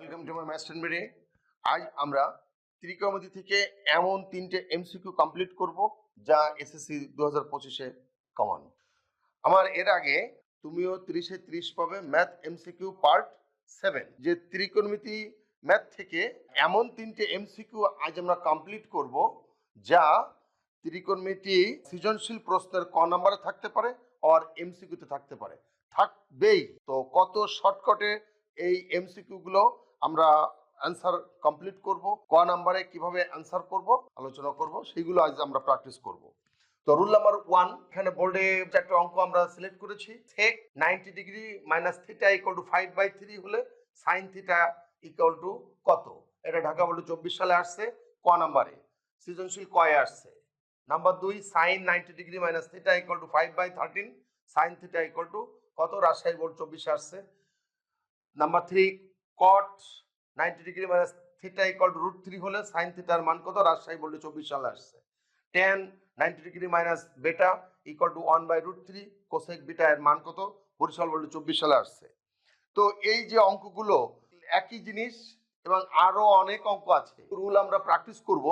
Welcome to my master মিডে আজ আমরা ত্রিকোণমিতি থেকে এমন তিনটে এমসিকিউ কমপ্লিট করব যা এসএসসি দু হাজার পঁচিশে কমন আমার এর আগে তুমিও ত্রিশে ত্রিশ পাবে ম্যাথ এমসিকিউ পার্ট সেভেন যে ত্রিকোণমিতি ম্যাথ থেকে এমন তিনটে এমসিকিউ আজ আমরা কমপ্লিট করব যা ত্রিকোণমিতি সৃজনশীল প্রশ্নের ক নাম্বারে থাকতে পারে আর এমসিকিউতে থাকতে পারে। থাকবেই। তো কত শর্টকাটে এই এমসিকিউ গুলো আমরা অ্যান্সার কমপ্লিট করব, ক নাম্বারে কীভাবে অ্যান্সার করব, আলোচনা করব, সেইগুলো আজ আমরা প্র্যাকটিস করব। তো রুল নাম্বার ওয়ান এখানে বোর্ডে চারটে অঙ্ক আমরা সিলেক্ট করেছি। Sec ninety degree minus theta equal to five by three হলে সাইন থিটা ইকুয়াল টু কত? এটা ঢাকা বোর্ডে চব্বিশ সালে আসছে, ক নাম্বারে? সৃজনশীল কয়ে আসছে। নাম্বার দুই sine ninety degree minus theta equal to five by thirteen sine theta equal to কত? রাজশাহী বোর্ড চব্বিশে আসছে। Number three cot ninety degree minus theta equal to root three হলে সাইন থিটার মান কত? রাজশাহী বোর্ডে চব্বিশ সালে আসছে। Tan ninety degree minus beta equal to one by root three cosec beta এর মান কত? বরিশাল বোর্ডে চব্বিশ সালে আসছে। তো এই যে অঙ্কগুলো, একই জিনিস এবং আরও অনেক অঙ্ক আছে। রুল আমরা প্র্যাকটিস করব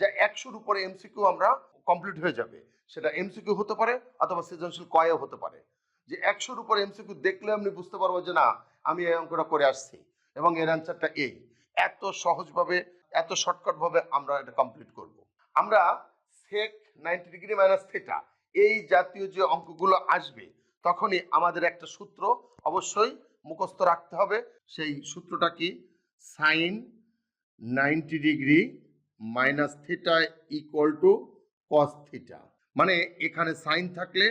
যে একশোর উপরে এমসিকিউ আমরা কমপ্লিট হয়ে যাবে। সেটা এমসিকিউ হতে পারে অথবা সৃজনশীল কয়েও হতে পারে। যে একশোর উপরে এমসিকিউ দেখলে আপনি বুঝতে পারব যে না, আমি এই অঙ্কটা করে আসছি। এবং এর অ্যান্সারটা এই এত সহজভাবে, এত শর্টকাট ভাবে আমরা এটা কমপ্লিট করব। আমরা sec ninety degree minus theta এই জাতীয় যে অঙ্কগুলো আসবে, তখনই আমাদের একটা সূত্র অবশ্যই মুখস্থ রাখতে হবে। সেই সূত্রটা কি? Sine ninety degree minus theta equal to cos theta মানে এখানে সাইন থাকলে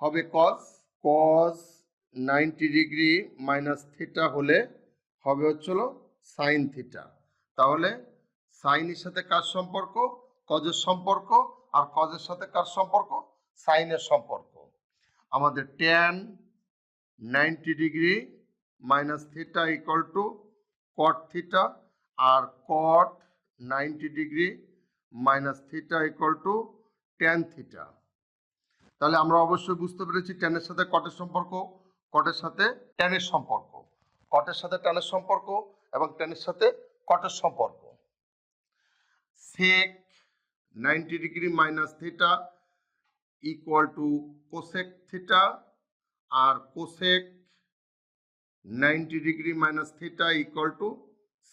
হবে cos cos ninety degree minus theta হলে হবে হচ্ছিল সাইন থিটা তাহলে সাইনের সাথে কার সম্পর্ক? কজের সম্পর্ক। আর কজের সাথে কার সম্পর্ক? সাইনের সম্পর্ক। আমাদের tan ninety degree minus theta equal to cot theta R cot ninety degree minus theta equal to tan theta তাহলে আমরা অবশ্যই বুঝতে পেরেছি ট্যানের সাথে কটের সম্পর্ক। কটের সাথে ট্যানের সম্পর্ক। কটের সাথে ট্যানের সম্পর্ক এবং ট্যানের সাথে কটের সম্পর্ক। Sec ninety degree minus theta equal to cosec theta R cosec ninety degree minus theta equal to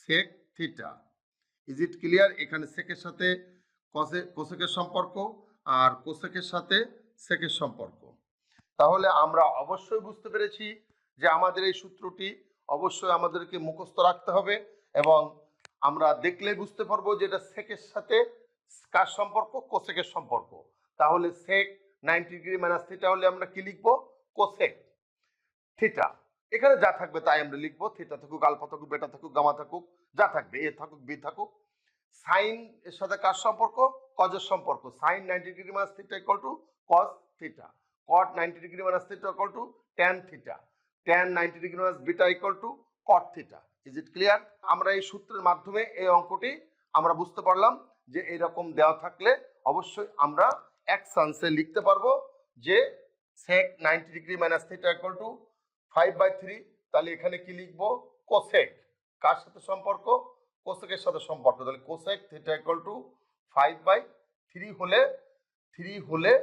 sec theta is it clear এখানে সেকের সাথে কসে কোসেকের সম্পর্ক আর কোসেকের সাথে সেকের সম্পর্ক। তাহলে আমরা অবশ্যই বুঝতে পেরেছি যে আমাদের এই সূত্রটি অবশ্যই আমাদেরকে মুখস্থ রাখতে হবে এবং আমরা দেখলে বুঝতে পারব যে এটা সেকের সাথে কার সম্পর্ক, কোসেকের সম্পর্ক। তাহলে sec ninety degree minus theta হলে আমরা কি লিখব? Cosec theta. এখানে যা থাকবে তাই আমরা লিখব। থিটা থাকুক, আলফা থাকুক, বেটা থাকুক, গামা থাকুক, যা থাকবে, এ থাকুক, বি থাকুক। সাইন এর সাথে কার সম্পর্ক? কজের সম্পর্ক? Sine ninety degree minus theta equal to cos theta. Cot ninety degree minus theta equal to tan theta. Tan ninety degree minus beta equal to cot theta is it clear আমরা এই সূত্রের মাধ্যমে এই অঙ্কটি আমরা বুঝতে পারলাম যে এরকম দেওয়া থাকলে অবশ্যই আমরা এক চান্সে লিখতে পারব যে sec ninety degree minus theta equal to five by three তাহলে এখানে কি লিখব? কোসেক কার সাথে সম্পর্ক? কোসেকের সাথে সম্পর্ক। তাহলে cosec theta equal to five by three হলে থ্রি হলে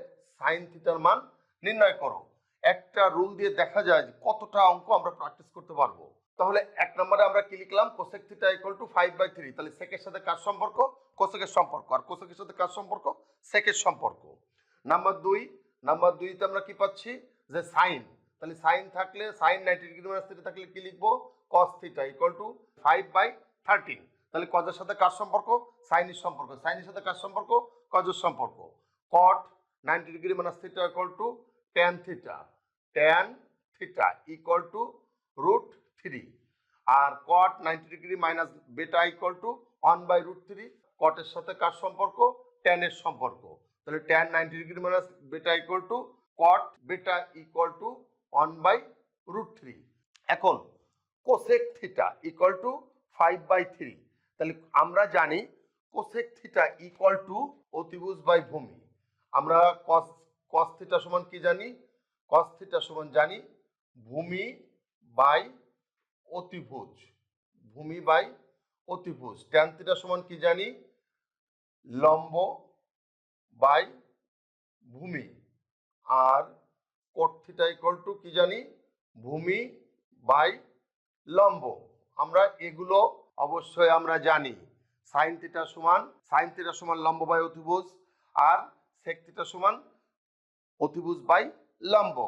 সাইন থিটার মান নির্ণয় করো। একটা রুল দিয়ে দেখা যায় যে কতটা অঙ্ক আমরা প্র্যাকটিস করতে পারব। তাহলে এক নম্বরে আমরা কি লিখলাম? Cosec theta equal to five by three তাহলে সেকের সাথে কার সম্পর্ক? কোসেকের সম্পর্ক। আর কোসেকের সাথে কার সম্পর্ক? সেকের সম্পর্ক। নাম্বার দুই নাম্বার দুইতে আমরা কি পাচ্ছি? যে সাইন তাহলে সাইন থাকলে sine ninety degree minus three থাকলে কি লিখব? Cos theta equal to five by thirteen তাহলে কজের সাথে কার সম্পর্ক? সাইনের সম্পর্ক। সাইনের সাথে কার সম্পর্ক? কজের সম্পর্ক। Cot ninety degree minus theta equal to tan theta tan theta equal to root three R cot ninety degree minus beta equal to one by root three কটের সাথে কার সম্পর্ক? ট্যানের সম্পর্ক। তাহলে tan ninety degree minus beta equal to cot beta equal to one by root three এখন cosec theta equal to five by three তাহলে আমরা জানি কোসেক থিটা ইকুয়াল টু অতিভুজ বাই ভূমি। আমরা কস কস থিটা সমান কি জানি? কস থিটা সমান জানি ভূমি বাই অতিভুজ, ভূমি বাই অতিভুজ। ট্যান থিটা সমান কি জানি? লম্ব বাই ভূমি। আর কোট থিটা ইকুয়াল টু কি জানি? ভূমি বাই লম্ব। আমরা এগুলো অবশ্যই আমরা জানি। সাইন থিটা সমান সাইন থিটা সমান লম্ব বাই অতিভুজ, আর সেক থিটা সমান অতিভুজ বাই লম্ব।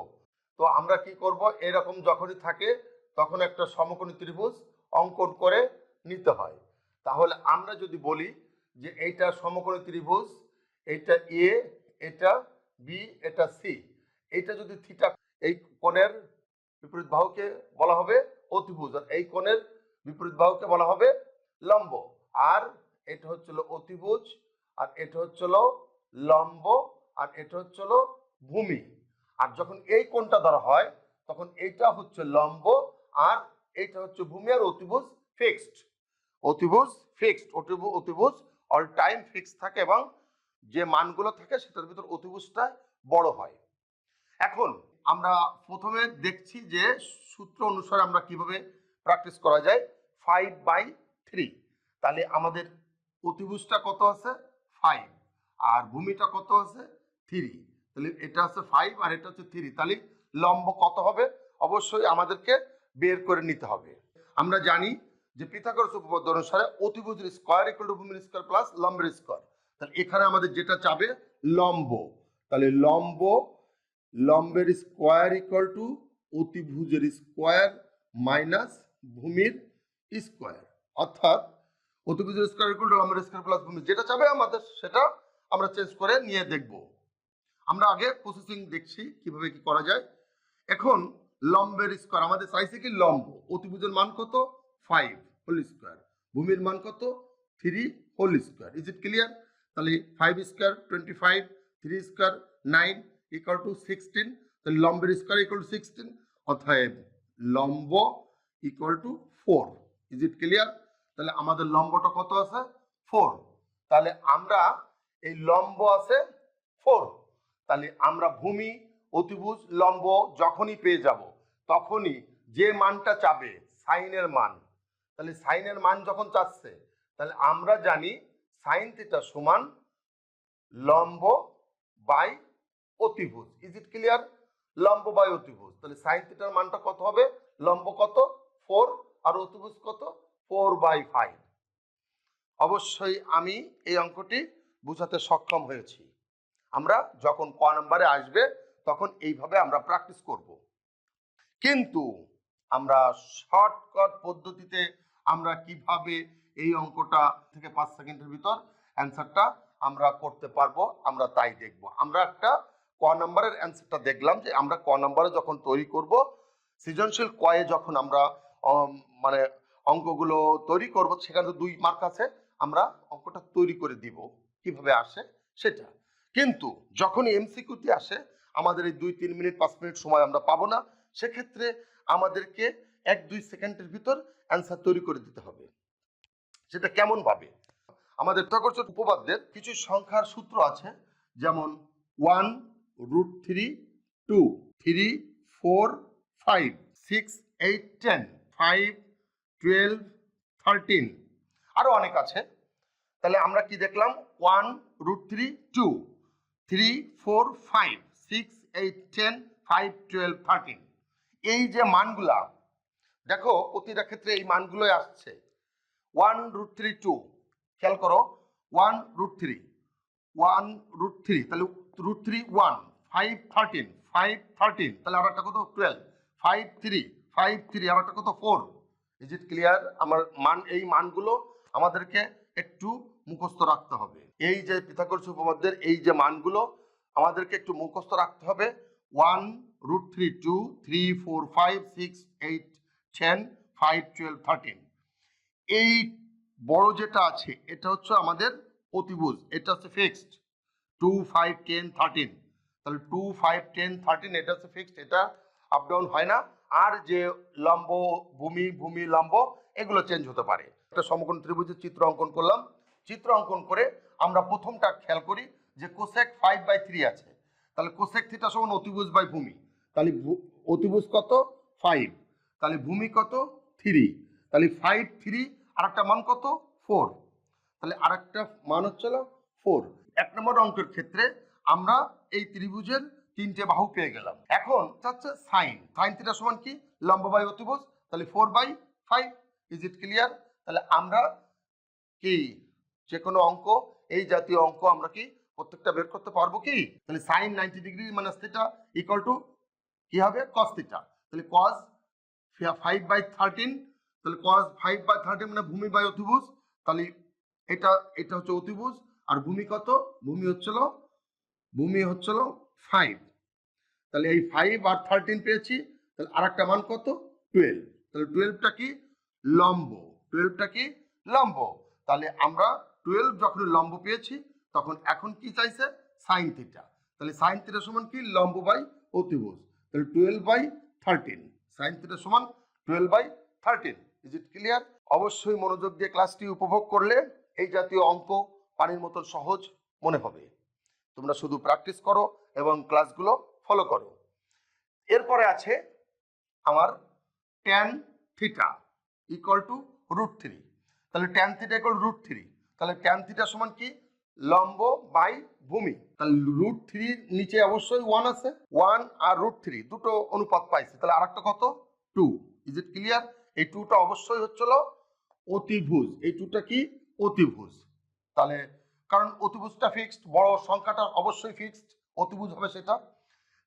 তো আমরা কি করব? এরকম যখনই থাকে, তখন একটা সমকোণী ত্রিভুজ অঙ্কন করে নিতে হয়। তাহলে আমরা যদি বলি যে এইটা সমকোণী ত্রিভুজ, এইটা এ এটা বি এটা সি এইটা যদি থিটা এই কোণের বিপরীত বাহুকে বলা হবে অতিভুজ, আর এই কোণের বিপরীত বাহুকে বলা হবে লম্ব। আর এটা হচ্ছিল অতিভুজ, আর এটা হচ্ছিল লম্ব, আর এটা হচ্ছিল ভূমি। আর যখন এই কোণটা ধরা হয়, তখন এইটা হচ্ছে লম্ব আর এইটা হচ্ছে ভূমি আর অতিভুজ ফিক্সড অতিভুজ ফিক্সড অতিভুজ অতিভুজ অল টাইম ফিক্স থাকে এবং যে মানগুলো থাকে সেটার ভিতর অতিভুজটা বড় হয়। এখন আমরা প্রথমে দেখছি যে সূত্র অনুসারে আমরা কীভাবে প্র্যাকটিস করা যায়? ফাইভ বাই থ্রি তাহলে আমাদের অতিভুজটা কত আছে? ফাইভ আর ভূমিটা কত আছে? থ্রি তাহলে এটা হচ্ছে ফাইভ আর এটা হচ্ছে থ্রি তাহলে লম্ব কত হবে? অবশ্যই আমাদেরকে বের করে নিতে হবে। আমরা জানি যে পিথাগোরাস উপপাদ্য অনুসারে অতিভুজের স্কয়ার ইকুয়াল টু ভূমির স্কয়ার প্লাস লম্বের স্কয়ার তাহলে এখানে আমাদের যেটা চাবে, লম্ব। তাহলে লম্ব, লম্বের স্কয়ার ইকুয়াল টু অতিভুজের স্কয়ার মাইনাস ভূমির স্কয়ার অর্থাৎ অতিভুজের স্কয়ার ইকুয়াল টু লম্বের স্কয়ার প্লাস ভূমি যেটা চাবে আমাদের, সেটা আমরা চেঞ্জ করে নিয়ে দেখব। আমরা আগে প্রসেসিং দেখছি কীভাবে কি করা যায়। এখন লম্বের স্কোয়ার আমাদের চাইছে কি লম্ব? অতিভুজের মান কত? ফাইভ হোল স্কোয়ার ভূমির মান কত? Three whole square is it clear তাহলে five square twenty five three square nine equal to sixteen তাহলে লম্বের স্কোয়ার ইকুয়াল টু সিক্সটিন অতএব লম্ব equal to four is it clear তাহলে আমাদের লম্বটা কত আছে? ফোর তাহলে আমরা এই লম্ব আছে ফোর তাহলে আমরা ভূমি, অতিভুজ, লম্ব যখনই পেয়ে যাব, তখনই যে মানটা চাবে, সাইনের মান। তাহলে সাইনের মান যখন চাচ্ছে, তাহলে আমরা জানি সাইন থিটা সমান লম্ব বাই অতিভুজ। ইজ ইট ক্লিয়ার লম্ব বাই অতিভুজ। তাহলে সাইন থিটার মানটা কত হবে? লম্ব কত? ফোর। আর অতিভুজ কত? Four by five. অবশ্যই আমি এই অঙ্কটি বুঝাতে সক্ষম হয়েছি। আমরা যখন ক নম্বরে আসবে, তখন এইভাবে আমরা প্র্যাকটিস করব। কিন্তু আমরা শর্টকাট পদ্ধতিতে আমরা কীভাবে এই অঙ্কটা থেকে পাঁচ সেকেন্ডের ভিতর অ্যান্সারটা আমরা করতে পারব, আমরা তাই দেখব। আমরা একটা ক নম্বরের অ্যান্সারটা দেখলাম যে আমরা ক নম্বরে যখন তৈরি করব, সৃজনশীল কয়ে যখন আমরা মানে অঙ্কগুলো তৈরি করব, সেখানে দুই মার্ক আছে, আমরা অঙ্কটা তৈরি করে দিব। কীভাবে আসে? সেটা। কিন্তু যখনই এমসিকিউতে আসে, আমাদের এই দুই তিন মিনিট, পাঁচ মিনিট সময় আমরা পাবো না। সেক্ষেত্রে আমাদেরকে এক দুই সেকেন্ডের ভিতর অ্যান্সার তৈরি করে দিতে হবে। সেটা কেমন ভাবে? আমাদের তকর্ষ উপপাদ্যের কিছু সংখ্যার সূত্র আছে, যেমন one root three two three four five six eight ten five twelve thirteen আরও অনেক আছে। তাহলে আমরা কি দেখলাম? One root three two three four five six eight ten five twelve thirteen এই যে মানগুলা, দেখো প্রতিটা ক্ষেত্রে এই মানগুলোই আসছে। ওয়ান রুট থ্রি টু খেয়াল করো one root three one root three তাহলে root three one five thirteen five thirteen তাহলে আর একটা কত? Twelve five three five three আর একটা কত? ফোর ইজ ইট ক্লিয়ার আমার মান, এই মানগুলো আমাদেরকে একটু মুখস্থ রাখতে হবে। এই যে পিথাগোরাস উপপাদ্যের এই যে মানগুলো, আমাদেরকে একটু মুখস্থ রাখতে হবে। One root three two, three four five, six, eight, ten, five, twelve, thirteen. এই বড় যেটা আছে, এটা হচ্ছে আমাদের অতিভুজ, এটা হচ্ছে fixed. Two, five, ten, thirteen. তাহলে টু, ফাইভ, টেন, থার্টিন, এটা হচ্ছে ফিক্সড, এটা আপ ডাউন হয় না। আর যে লম্ব ভূমি ভূমি, লম্ব, এগুলো চেঞ্জ হতে পারে। একটা সমকোণ ত্রিভুজের চিত্র অঙ্কন করলাম। চিত্র অঙ্কন করে আমরা প্রথমটা খেয়াল করি যে কোসেক ফাইভ বাই থ্রি আছে। তাহলে কোসেক থিটা সমান অতিভুজ বাই ভূমি। তাহলে অতিভুজ কত? ফাইভ তাহলে ভূমি কত? থ্রি তাহলে ফাইভ থ্রি আর একটা মান কত? ফোর তাহলে আর একটা মান হচ্ছে ফোর এক নম্বর অঙ্কের ক্ষেত্রে আমরা এই ত্রিভুজের তিনটে বাহু পেয়ে গেলাম। এখন হচ্ছে সাইন সাইন থিটা সমান কি? লম্ব বাই অতিভুজ। তাহলে four by five is it clear তাহলে আমরা কি? যে কোনো অঙ্ক এই জাতীয় অঙ্ক আমরা কি প্রত্যেকটা বের করতে পারব কি? তাহলে sine ninety degree minus theta equal to কি হবে? কস থিটা তাহলে কস ফাইভ বাই থার্টিন তাহলে কস ফাইভ বাই থার্টিন মানে ভূমি বাই অতিভুজ। তাহলে এটা এটা হচ্ছে অতিভুজ। আর ভূমি কত? ভূমি হচ্ছিল ভূমি হচ্ছিল ফাইভ তাহলে এই ফাইভ আর থার্টিন পেয়েছি। তাহলে আর একটা মান কত? টুয়েলভ তাহলে টুয়েলভটা কি? লম্ব। টুয়েলভটা কি? লম্ব। তাহলে আমরা টুয়েলভ যখন লম্ব পেয়েছি, তখন এখন কি চাইছে? সাইন থিটা তাহলে সাইন থিটা সমান কি? লম্ব বাই অতিভুজ। তাহলে twelve by thirteen sine theta সমান twelve by thirteen is it clear অবশ্যই মনোযোগ দিয়ে ক্লাসটি উপভোগ করলে এই জাতীয় অঙ্ক পানির মতো সহজ মনে হবে। তোমরা শুধু প্র্যাকটিস করো এবং ক্লাসগুলো ফলো করো। এরপরে আছে আমার tan theta equal to root three তাহলে tan theta equal root three তাহলে ট্যান থিটা সমান কি? লম্ব বাই ভূমি। তাহলে রুট থ্রির নিচে অবশ্যই ওয়ান আছে। ওয়ান আর রুট থ্রি দুটো অনুপাত পাইছে। তাহলে আরেকটা কত? টু ইজ ইট ক্লিয়ার এই টুটা অবশ্যই হচ্ছিল অতিভুজ। এই টুটা কি? অতিভুজ। তাহলে, কারণ অতিভুজটা ফিক্সড বড় সংখ্যাটা অবশ্যই ফিক্সড অতিভুজ হবে সেটা।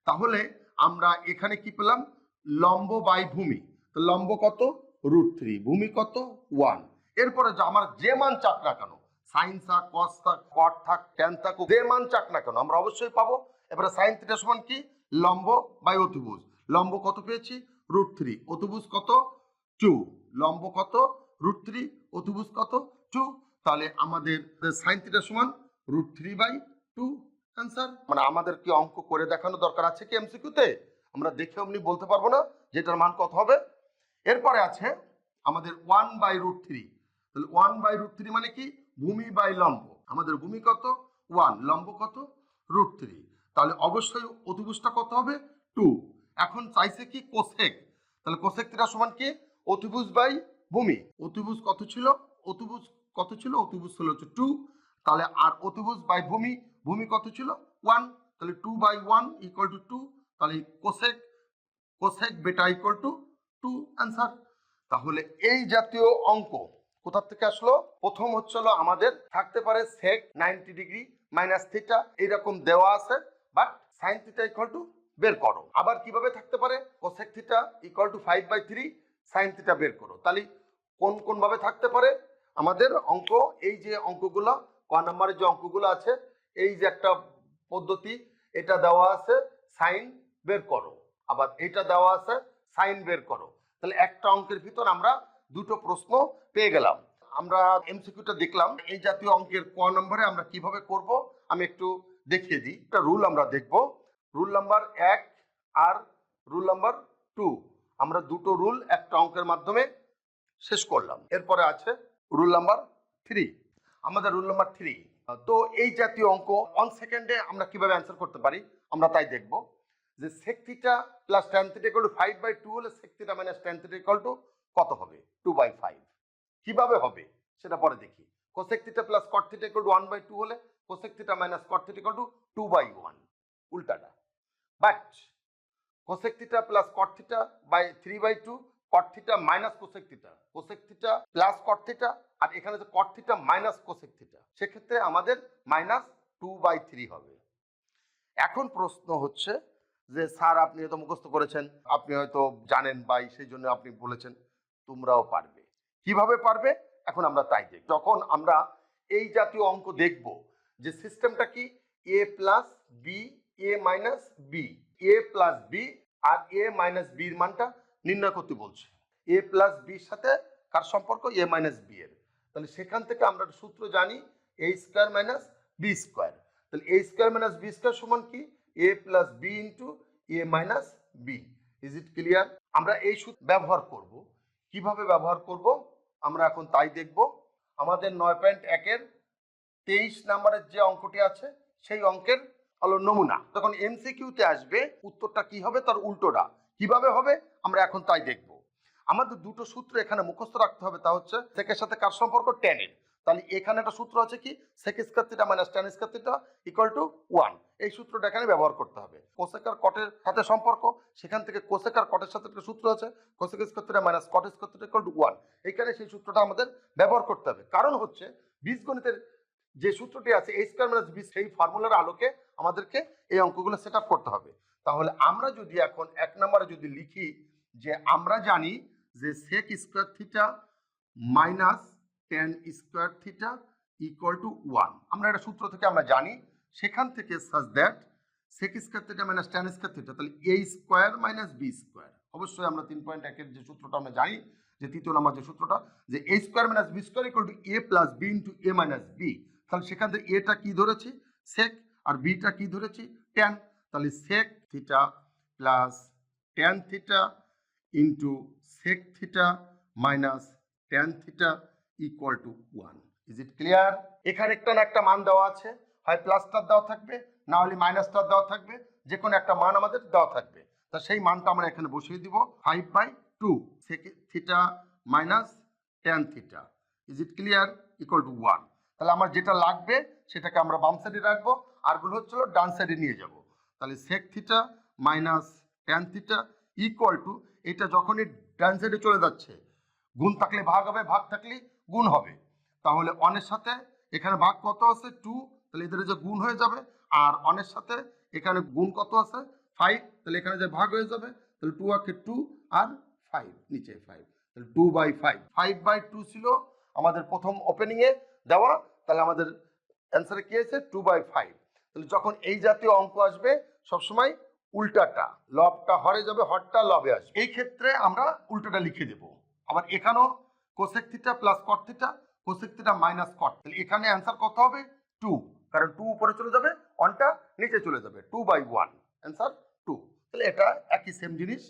তাহলে আমরা এখানে কি পেলাম? লম্ব বাই ভূমি। লম্ব কত? রুট থ্রি ভূমি কত? ওয়ান এরপরে আমার যে মান চাক না কেন সাইন থাক কস থাক কট থাক ট্যান থাক যে মান চাক না কেন, আমরা অবশ্যই পাবো। এবারে সাইন থিটা সমান কি? লম্ব বাই অতিভুজ। লম্ব কত পেয়েছি? রুট থ্রি অতিভুজ কত? টু লম্ব কত? রুট থ্রি অতিভুজ কত? টু তাহলে আমাদের সাইন থিটা সমান root three by two answer মানে আমাদের কি অঙ্ক করে দেখানো দরকার আছে কি এমসিকিউতে আমরা দেখে অমনি বলতে পারব না যেটার মান কত হবে। এরপরে আছে আমাদের ওয়ান বাই রুট থ্রি তাহলে ওয়ান বাই রুট থ্রি মানে কি? ভূমি বাই লম্ব। আমাদের ভূমি কত? ওয়ান। লম্ব কত? Root three. তাহলে অবশ্যই অতিভুজটা কত হবে? টু। এখন চাইছে কি কোসেক? তাহলে কোসেক থিটা সমান কি? অতিভুজ বাই ভূমি। অতিভুজ কত ছিল? অতিভুজ কত ছিল? অতিভুজ ছিল হচ্ছে টু। তাহলে আর অতিভুজ বাই ভূমি? ভূমি কত ছিল? ওয়ান। তাহলে two by one equal to two. তাহলে cosec cosec beta equal to two. Answer. তাহলে এই জাতীয় অঙ্ক কোথা থেকে আসলো? প্রথম হচ্ছিল আমাদের, থাকতে পারে sec ninety degree minus theta এইরকম দেওয়া আছে but sine theta equal to বের করো। আবার কীভাবে থাকতে পারে? Cosec theta equal to five by three sine theta বের করো। তাহলে কোন কোন ভাবে থাকতে পারে? আমাদের অঙ্ক, এই যে অঙ্কগুলো, ক নম্বরের যে অঙ্কগুলো আছে, এই যে একটা পদ্ধতি, এটা দেওয়া আছে সাইন বের করো। আবার এটা দেওয়া আছে সাইন বের করো। তাহলে একটা অঙ্কের ভিতর আমরা দুটো প্রশ্ন পেয়ে গেলাম। আমরা এমসিকিউটা দেখলাম, এই জাতীয় অঙ্কের ক নম্বরে আমরা কীভাবে করব আমি একটু দেখিয়ে দিই। একটা রুল আমরা দেখব। রুল নাম্বার এক আর রুল নাম্বার টু। আমরা দুটো রুল একটা অঙ্কের মাধ্যমে শেষ করলাম। এরপরে আছে রুল নাম্বার থ্রি। আমাদের রুল নাম্বার থ্রি। তো এই জাতীয় অঙ্ক ওয়ান সেকেন্ডে আমরা কীভাবে অ্যান্সার করতে পারি, আমরা তাই দেখব। যে sec theta plus tan theta to five by two হলে sec theta minus tan theta to কত হবে? টু বাই ফাইভ কীভাবে হবে? সেটা পরে দেখি। Cosec plus cot theta equal to one by two হলে cosec minus cot theta to two by one উল্টাটা। But cosec plus cot theta by three by two cot theta minus cosec theta plus cot theta আর এখানে যে কট theta minus cosec সেক্ষেত্রে আমাদের minus two by three হবে। এখন প্রশ্ন হচ্ছে যে, sir আপনি হয়তো মুখস্থ করেছেন, আপনি হয়তো জানেন বাই সেই জন্য আপনি বলেছেন। তোমরাও পারবে। কীভাবে পারবে? এখন আমরা তাই দেখব। যখন আমরা এই জাতীয় অঙ্ক দেখব যে সিস্টেমটা কি? A plus B A minus B A plus B R A minus বির মানটা নির্ণয় করতে বলছে। এ প্লাস বির সাথে কার সম্পর্ক? এ মাইনাস বি এর। তাহলে সেখান থেকে আমরা সূত্র জানি A square minus B square তাহলে A square minus B square সমান কি? A plus B into A minus B is it clear আমরা এই সূত্র ব্যবহার করব। কীভাবে ব্যবহার করব, আমরা এখন তাই দেখব। আমাদের নয় পয়েন্ট একের তেইশ নাম্বারের যে অঙ্কটি আছে, সেই অঙ্কের হলো নমুনা। তখন এমসিকিউতে আসবে, উত্তরটা কি হবে, তার উল্টোটা। কীভাবে হবে, আমরা এখন তাই দেখব। আমাদের দুটো সূত্র এখানে মুখস্থ রাখতে হবে, তা হচ্ছে, সেকের সাথে কার সম্পর্ক? টেনের। তাহলে এখানে একটা সূত্র আছে কি? Sec square theta minus tan square theta equal to one এই সূত্রটা এখানে ব্যবহার করতে হবে। কোসেকার কটের সাথে সম্পর্ক। সেখান থেকে কোসেকার কটের সাথে একটা সূত্র আছে। Cosec square minus cot square theta equal to one এখানে সেই সূত্রটা আমাদের ব্যবহার করতে হবে। কারণ হচ্ছে বীজগণিতের যে সূত্রটি আছে এই স্কোয়ার মাইনাস বি সেই ফর্মুলার আলোকে আমাদেরকে এই অঙ্কগুলো সেট করতে হবে। তাহলে আমরা যদি এখন এক নম্বরে যদি লিখি যে আমরা জানি যে sec square theta minus tan square theta equal to one আমরা একটা সূত্র থেকে আমরা জানি, সেখান থেকে such that sec square theta minus tan square theta তাহলে A square minus B square অবশ্যই আমরা তিন পয়েন্ট একের যে সূত্রটা আমরা জানি, যে তৃতীয় নম্বর যে সূত্রটা, যে A square minus B square equal to A plus B into A minus B তাহলে সেখান থেকে এটা কি ধরেছি? সেক আর বিটা কি ধরেছি? টেন তাহলে sec theta plus tan theta into sec theta minus tan theta equal to one is it clear এখানে একটা না একটা মান দেওয়া আছে। হয় প্লাসটার দেওয়া থাকবে, না হলে মাইনাসটার দেওয়া থাকবে। যে কোনো একটা মান আমাদের দেওয়া থাকবে। তা সেই মানটা আমরা এখানে বসিয়ে দিব five by two theta minus tan theta is it clear equal to one তাহলে আমার যেটা লাগবে, সেটাকে আমরা বাম সাইডে রাখব। আরগুলো হচ্ছিল ডান সাইডে নিয়ে যাব। তাহলে sec theta minus tan theta equal to এটা যখনই ডান সাইডে চলে যাচ্ছে, গুণ থাকলে ভাগ হবে, ভাগ থাকলে গুণ হবে। তাহলে অনের সাথে এখানে ভাগ কত আছে? টু তাহলে এদের যে গুণ হয়ে যাবে। আর অনের সাথে এখানে গুণ কত আছে? ফাইভ তাহলে এখানে যে ভাগ হয়ে যাবে, তাহলে টু আকে টু আর ফাইভ নিচে ফাইভ তাহলে two by five five by two ছিল আমাদের প্রথম ওপেনিংয়ে দেওয়া। তাহলে আমাদের অ্যান্সারে কি আছে? টু বাই ফাইভ তাহলে যখন এই জাতীয় অঙ্ক আসবে, সবসময় উল্টাটা লবটা হরে যাবে, হরটা লবে আসবে। এই ক্ষেত্রে আমরা উল্টোটা লিখে দেব। আবার এখানেও cosec theta plus cot theta cosec theta minus cot তাহলে এখানে অ্যান্সার কত হবে? টু কারণ টু উপরে চলে যাবে ওয়ানটা নিচে চলে যাবে। Two by one answer two তাহলে এটা একই সেম জিনিস,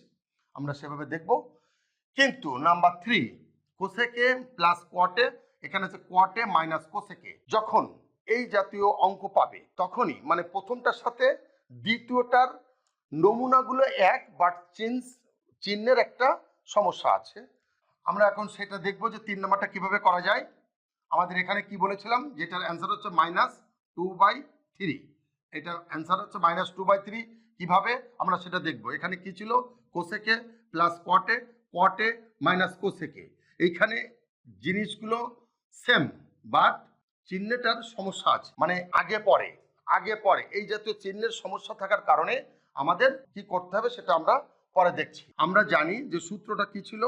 আমরা সেভাবে দেখব। কিন্তু নাম্বার থ্রি কোসেকে প্লাস কোয়াটে এখানে আছে কোয়াটে মাইনাস কোসেকে যখন এই জাতীয় অঙ্ক পাবে, তখনই মানে প্রথমটার সাথে দ্বিতীয়টার নমুনাগুলো এক বাট চেঞ্জ চিহ্নের একটা সমস্যা আছে। আমরা এখন সেটা দেখব যে তিন নাম্বারটা কীভাবে করা যায়। আমাদের এখানে কি বলেছিলাম? যেটার অ্যান্সার হচ্ছে মাইনাস টু বাই থ্রি এটার অ্যান্সার হচ্ছে মাইনাস টু বাই থ্রি কীভাবে? আমরা সেটা দেখব। এখানে কি ছিল? কোসেকে প্লাস কটে কটে মাইনাস কোসেকে এইখানে জিনিসগুলো সেম বাট চিহ্নটার সমস্যা আছে। মানে আগে পরে আগে পরে। এই জাতীয় চিহ্নের সমস্যা থাকার কারণে আমাদের কি করতে হবে সেটা আমরা পরে দেখছি। আমরা জানি যে সূত্রটা কি ছিল?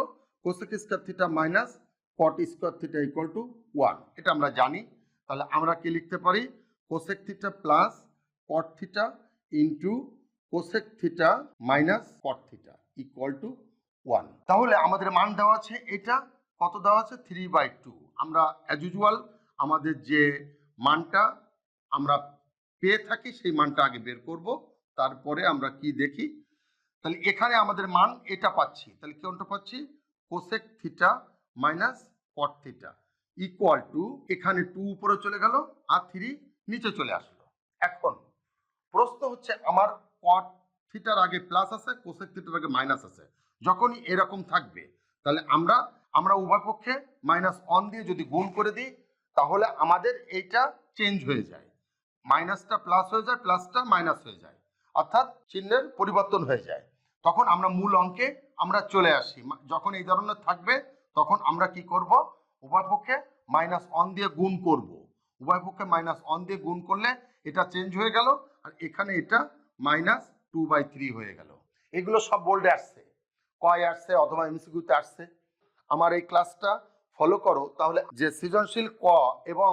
Cosec square theta minus cot square theta equal to one এটা আমরা জানি। তাহলে আমরা কি লিখতে পারি? Cosec theta plus cot theta into cosec theta minus cot theta equal to one তাহলে আমাদের মান দেওয়া আছে এটা। কত দেওয়া আছে? থ্রি বাই টু আমরা অ্যাজ ইউজুয়াল আমাদের যে মানটা আমরা পেয়ে থাকি সেই মানটা আগে বের করব। তারপরে আমরা কি দেখি? তাহলে এখানে আমাদের মান এটা পাচ্ছি। তাহলে কোনটা পাচ্ছি? Cosec theta minus cot theta equal to এখানে টু উপরে চলে গেল, আর থ্রি নিচে চলে আসলো। এখন প্রশ্ন হচ্ছে, আমার কট থিটার আগে প্লাস আছে কোসেক থিটার আগে মাইনাস আছে। যখনই এরকম থাকবে, তাহলে আমরা আমরা উভয় পক্ষে মাইনাস অন দিয়ে যদি গুণ করে দিই, তাহলে আমাদের এইটা চেঞ্জ হয়ে যায়। মাইনাসটা প্লাস হয়ে যায় প্লাসটা মাইনাস হয়ে যায়। অর্থাৎ চিহ্নের পরিবর্তন হয়ে যায়। তখন আমরা মূল অঙ্কে আমরা চলে আসি। যখন এই ধরনের থাকবে, তখন আমরা কি করব? উভয় পক্ষে মাইনাস অন দিয়ে গুণ করব। উভয় পক্ষে মাইনাস অন দিয়ে গুণ করলে এটা চেঞ্জ হয়ে গেল আর এখানে এটা মাইনাস টু বাই থ্রি হয়ে গেল। এগুলো সব বোল্ডে আসছে। কয় আসছে অথবা এমসিকিউতে আসছে। আমার এই ক্লাসটা ফলো করো, তাহলে যে সৃজনশীল ক এবং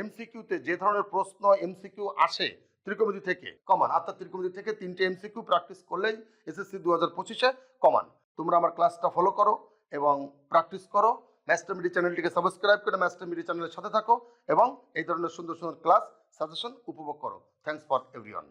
এমসিকিউতে যে ধরনের প্রশ্ন এমসিকিউ আসে ত্রিকোণমিতি থেকে কমান। অর্থাৎ ত্রিকোণমিতি থেকে তিনটে এমসিকিউ প্র্যাকটিস করলেই এসএসসি দু হাজার পঁচিশে কমান। তোমরা আমার ক্লাসটা ফলো করো এবং প্র্যাকটিস করো। ম্যাস্টার মিডি চ্যানেলটিকে সাবস্ক্রাইব করে ম্যাস্টার মিডি চ্যানেলের সাথে থাকো এবং এই ধরনের সুন্দর সুন্দর ক্লাস সাজেশন উপভোগ করো। Thanks for everyone